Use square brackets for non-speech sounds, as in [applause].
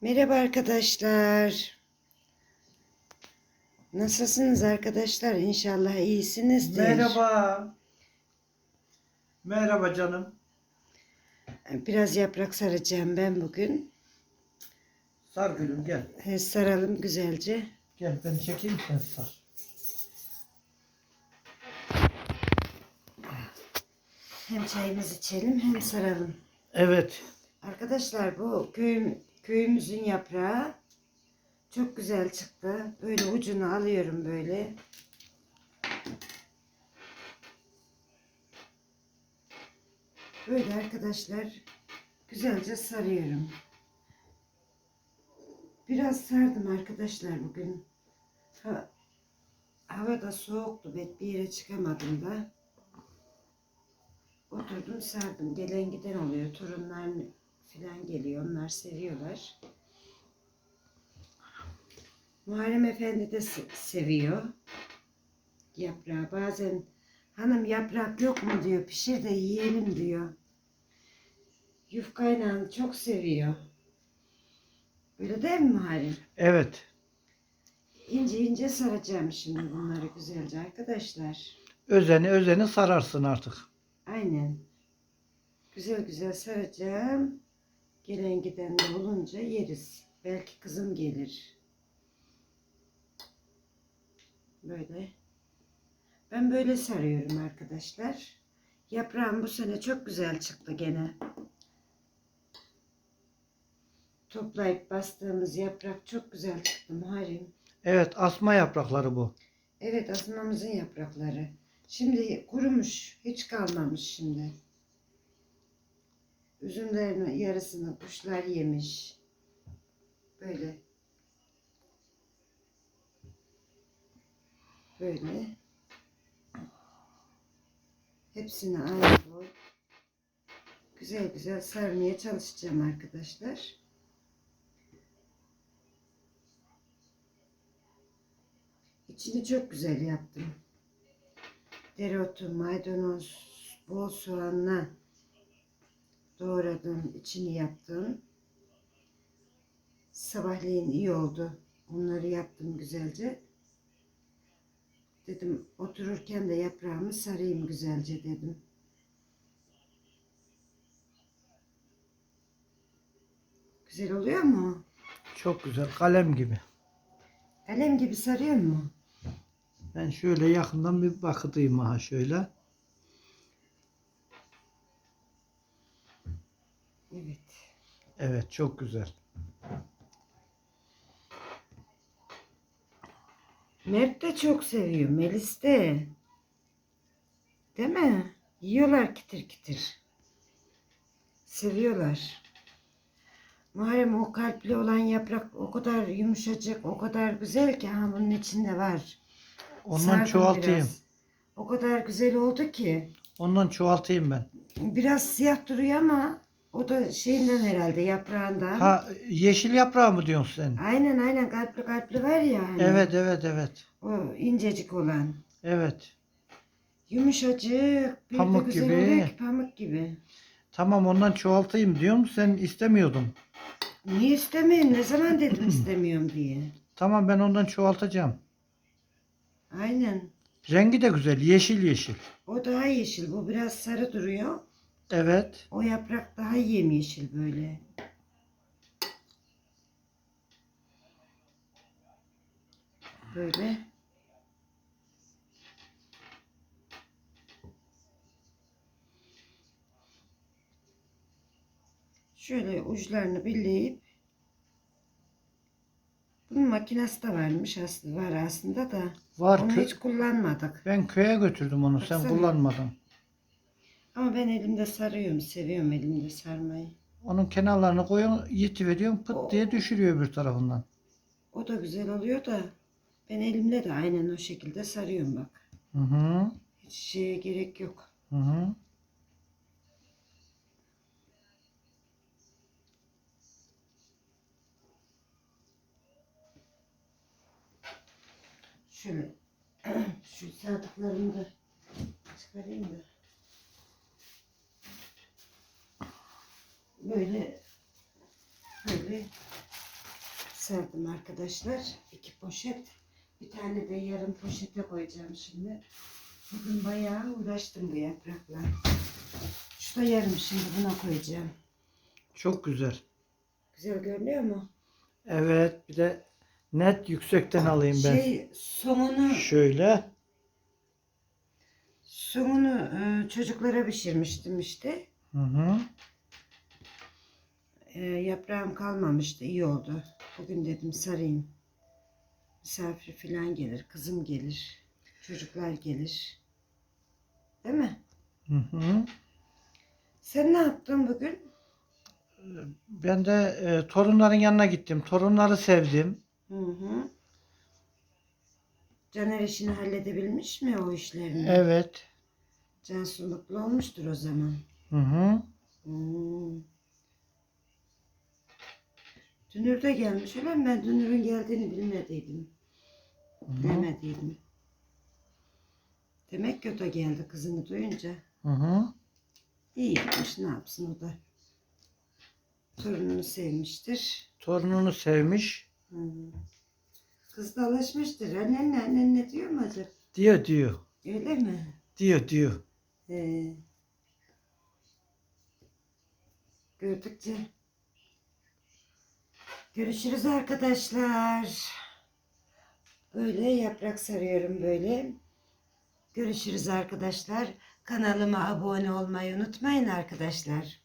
Merhaba arkadaşlar. Nasılsınız arkadaşlar? İnşallah iyisinizdir. Merhaba. Merhaba canım. Biraz yaprak saracağım ben bugün. Sar gülüm gel. He, saralım güzelce. Gel ben çekeyim sen sar. Hem çayımızı içelim hem saralım. Evet. Arkadaşlar bu köyüm, köyümüzün yaprağı çok güzel çıktı. Böyle ucunu alıyorum böyle. Böyle arkadaşlar güzelce sarıyorum. Biraz sardım arkadaşlar bugün. Ha, hava da soğuktu. Bir yere çıkamadım da. Oturdum sardım. Gelen giden oluyor. Torunlar falan geliyor. Onlar seviyorlar. Muharrem Efendi de se- seviyor. Yaprağı. Bazen hanım yaprak yok mu diyor. Pişir de yiyelim diyor. Yufkayla çok seviyor. Öyle değil mi Muharrem? Evet. İnce ince saracağım şimdi bunları güzelce arkadaşlar. Özeni özeni sararsın artık. Aynen. Güzel güzel saracağım. Gelen giden de olunca yeriz. Belki kızım gelir. Böyle. Ben böyle sarıyorum arkadaşlar. Yaprağım bu sene çok güzel çıktı gene. Toplayıp bastığımız yaprak çok güzel çıktı Muharrem. Evet asma yaprakları bu. Evet asmamızın yaprakları. Şimdi kurumuş. Hiç kalmamış şimdi. Üzümlerin yarısını kuşlar yemiş. Böyle. Böyle. Hepsini aynı boy. Güzel güzel sarmaya çalışacağım arkadaşlar. İçini çok güzel yaptım. Dereotu, maydanoz, bol soğanla doğradım, içini yaptım. Sabahleyin iyi oldu. Onları yaptım güzelce. Dedim otururken de yaprağımı sarayım güzelce dedim. Güzel oluyor mu? Çok güzel kalem gibi. Kalem gibi sarıyor mu? Ben şöyle yakından bir bakıtayım ha şöyle. Evet. Evet çok güzel. Mert de çok seviyor. Melis de. Değil mi? Yiyorlar kitir kitir. Seviyorlar. Muharrem o kalpli olan yaprak o kadar yumuşacık, o kadar güzel ki ha bunun içinde var. Ondan Sardım çoğaltayım. biraz. O kadar güzel oldu ki. Ondan çoğaltayım ben. Biraz siyah duruyor ama o da şeyinden herhalde yaprağından. Ha yeşil yaprağı mı diyorsun sen? Aynen aynen kalpli kalpli var ya hani. Evet evet evet. O incecik olan. Evet. Yumuşacık, bir Pamuk de güzel gibi. oluyor ki pamuk gibi. Tamam ondan çoğaltayım diyorum sen istemiyordun. Niye istemiyorum? Ne zaman dedim [clears throat] istemiyorum diye. Tamam ben ondan çoğaltacağım. Aynen. Rengi de güzel yeşil yeşil. O daha yeşil. Bu biraz sarı duruyor. Evet. O yaprak daha yemyeşil böyle. Böyle. Şöyle uçlarını birleyip bunun makinesi de varmış aslında var aslında da Var onu kö- hiç kullanmadık. Ben köye götürdüm onu sen Baksana. kullanmadın. Ama ben elimde sarıyorum, seviyorum elimde sarmayı. Onun kenarlarını koyun yitiveriyorsun O- pıt diye düşürüyor bir tarafından. O da güzel oluyor da ben elimle de aynen o şekilde sarıyorum bak. Hı hı. Hiç şeye gerek yok. Hı hı. Şöyle [clears throat] şu sardıklarımı da çıkarayım da. Böyle böyle serdim arkadaşlar. İki poşet. Bir tane de yarım poşete koyacağım şimdi. Bugün bayağı uğraştım bu yaprakla. Şu da yarım şimdi buna koyacağım. Çok güzel. Güzel görünüyor mu? Evet bir de net yüksekten alayım ben. Şey somunu Şöyle. somunu e, çocuklara pişirmiştim işte. Hı hı. E, yaprağım kalmamıştı. iyi oldu. Bugün dedim sarayım. Misafir falan gelir. Kızım gelir. Çocuklar gelir. Değil mi? Hı hı. Sen ne yaptın bugün? Ben de e, torunların yanına gittim. Torunları sevdim. Hı hı. Caner işini halledebilmiş mi o işlerini? Evet. Cansu mutlu olmuştur o zaman. Hı hı. Hmm. Dünür de gelmiş mi? Ben Dünür'ün geldiğini bilmediydim. Hı Bilemediydim. Demek ki o da geldi kızını duyunca. hı. hı. İyi yapmış ne yapsın o da. Torununu sevmiştir. Torununu sevmiş. Hı. Kız da alışmıştır. Annenle annenle diyor mu acaba? Diyor diyor. Öyle mi? Diyor diyor. Ee, gördükçe. Görüşürüz arkadaşlar. Böyle yaprak sarıyorum böyle. Görüşürüz arkadaşlar. Kanalıma abone olmayı unutmayın arkadaşlar.